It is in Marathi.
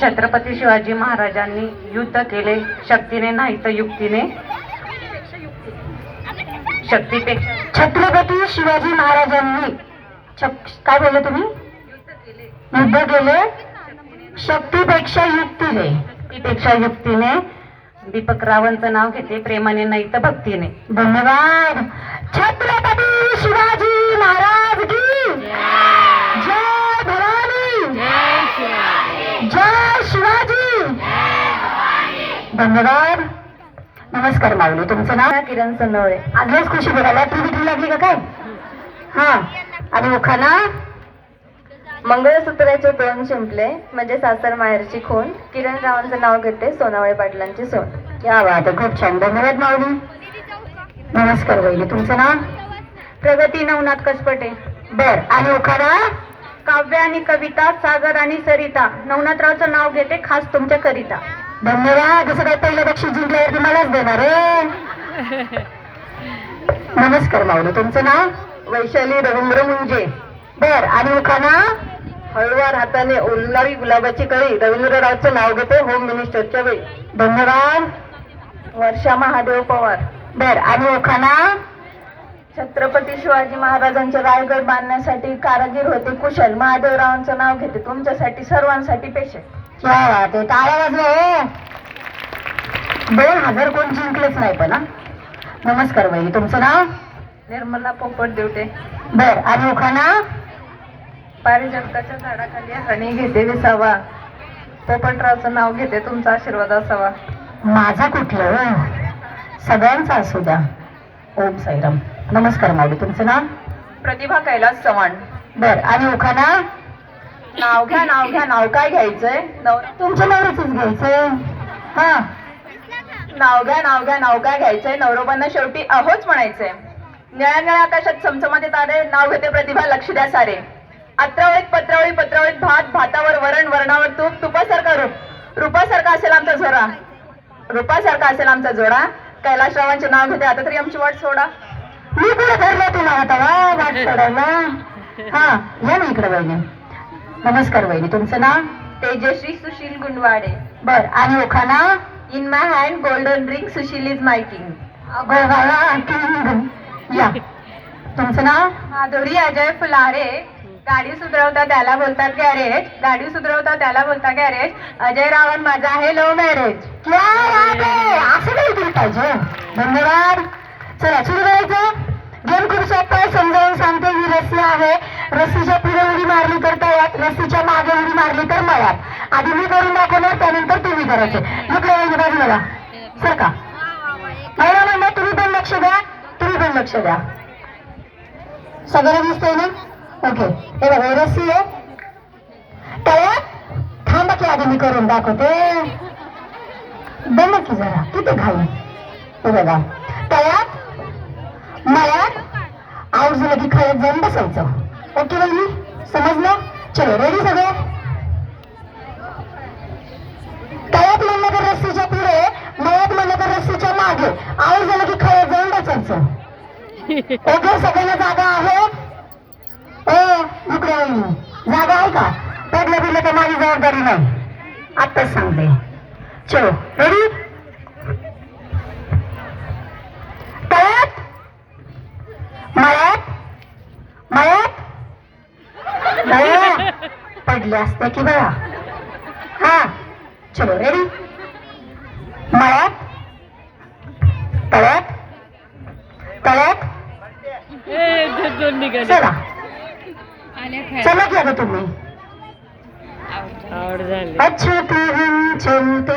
छत्रपती शिवाजी महाराजांनी युद्ध केले. शक्तीने नाही तर युक्तीने. शक्तीपेक्षा छत्रपती शिवाजी महाराजांनी काय बोलले तुम्ही? युद्ध केले. शक्तीपेक्षा युक्तीने. शक्तीपेक्षा युक्तीने. दीपक रावांचं नाव घेते प्रेमाने नाही तर भक्तीने. धन्यवाद. छत्र धन्यवाद. नमस्कार माऊली तुमचं नाव? किरण सनवळे. आजच खुशी बघायला ती विक्री लागली का काय? हा. आणि उखाना मंगळसूत्राचे दोन शिंपले म्हणजे सासर माहेरची खून. किरण रावांचं नाव घेते सोनावळे पाटलांची सोन. या आहे, खूप छान. धन्यवाद माऊली. नमस्कार वहिनी तुमचं नाव? प्रगती नवनाथ कसपटे. बर आणि उखाणा काव्य आणि कविता सागर आणि सरिता. नवनाथरावचं नाव घेते खास तुमच्या करिता. धन्यवाद. जसं काय पहिलं बक्षीस जिंकल्यावरती मलाच देणार आहे. नमस्कार माऊली तुमचं नाव? वैशाली रवींद्र मुंजे बर आणि उखाणा हळवार हाताने उलणारी गुलाबाची कळी रवींद्ररावचं नाव घेते होम मिनिस्टरच्या वेळी. धन्यवाद. वर्षा महादेव पवार. बर आणि उखाणा छत्रपती शिवाजी महाराजांचे रायगड बांधण्यासाठी कारागीर होते कुशल. महादेवरावांचं नाव घेते. तुमच्यासाठी सर्वांसाठी पेशल टाळ्या वाजवा हो. दोन हजार कोण जिंकलेच नाही पण नमस्कार वहिनी तुमचं नाव? निर्मला पोपट देवटे. बर आणि उखाणा? पारिजातकाच्या झाडाखाली हणी घेते विसावा पोपटरावचं नाव घेते तुमचा आशीर्वाद असावा. माझा कुठलं हो? सगळ्यांचा असू द्या. ओम साईराम. नमस्कार माऊली तुमचं नाव? प्रतिभा कैलास चव्हाण. बर आणि उखाणा? नाव घ्या नाव घ्या नाव काय घ्यायचंय? तुमच्या नवऱ्याच घ्यायचं हा. नाव घ्या नाव घ्या नाव काय घ्यायचंय? नवरोबांना शेवटी अहोच म्हणायचंय. निळ्या निळ्या आकाशात चमचमाते तारे नाव घेते प्रतिभा लक्ष द्या सारे. अत्रावळीत पत्रावळी पत्रावळीत भात भातावर वरण वरणावर तूप तुपासारखा रूप. रूपासारखा असेल आमचा झोरा. रूपासारखा असेल आमचा जोडा. कैलाशरावांचे नाव घेते आता तरी आमची वाट सोडा. मी कुठे धरलं तुला आता? वाट सोडायला हा या ना इकडे वहिनी. नमस्कार वहिनी तुमचं नाव? तेजश्री सुशील गुंडवाडे. बर आणि उखाणा in my hand golden ring Sushil is my king. या. तुमचं नाव? माधुरी अजय फुलारे. गाडी सुधरवता त्याला बोलतात गॅरेज. गाडी सुधरवता त्याला बोलतात गॅरेज. अजय रावण माझा आहे लव्ह मॅरेज? असं केलं पाहिजे. धन्यवाद. उडी मारली तर तळ्यात रस्सीच्या मागे उडी मारली तर मळ्यात आधी मी करून दाखवणार त्यानंतर तुम्ही करायचे. इकडे बाजूला सर का? महिला म्हणलं तुम्ही पण लक्ष द्या. तुम्ही पण लक्ष द्या. सगळं दिसतंय ना? ओके. हे बघा रस्सी आहे. तळ्यात थांबा की आधी मी करून दाखवते. दम की जरा किती घाई. हे बघा. तळ्यात मळ्यात आऊट झालं की खरंच जाऊन बसायचं. ओके बाई समजलं? चलो रेडी सगळे? तळ्यात म्हणलं तर रस्सीच्या पुढे मळ्यात म्हणलं तर रस्सीच्या मागे. आऊट झालं की खळत जाऊन बसायचं. ओके सगळ्यांना जागा आहे? ओ इकडे जागा आहे का? पडलं बिडलं तर माझी जबाबदारी नाही. आत्ताच सांगते. चलो रेडी बया, पडले असते की बघा हा चलो रेडी मळ्यात? तळ्यात? तळ्यात? चला. चला आता तुम्ही. अच्छा चलते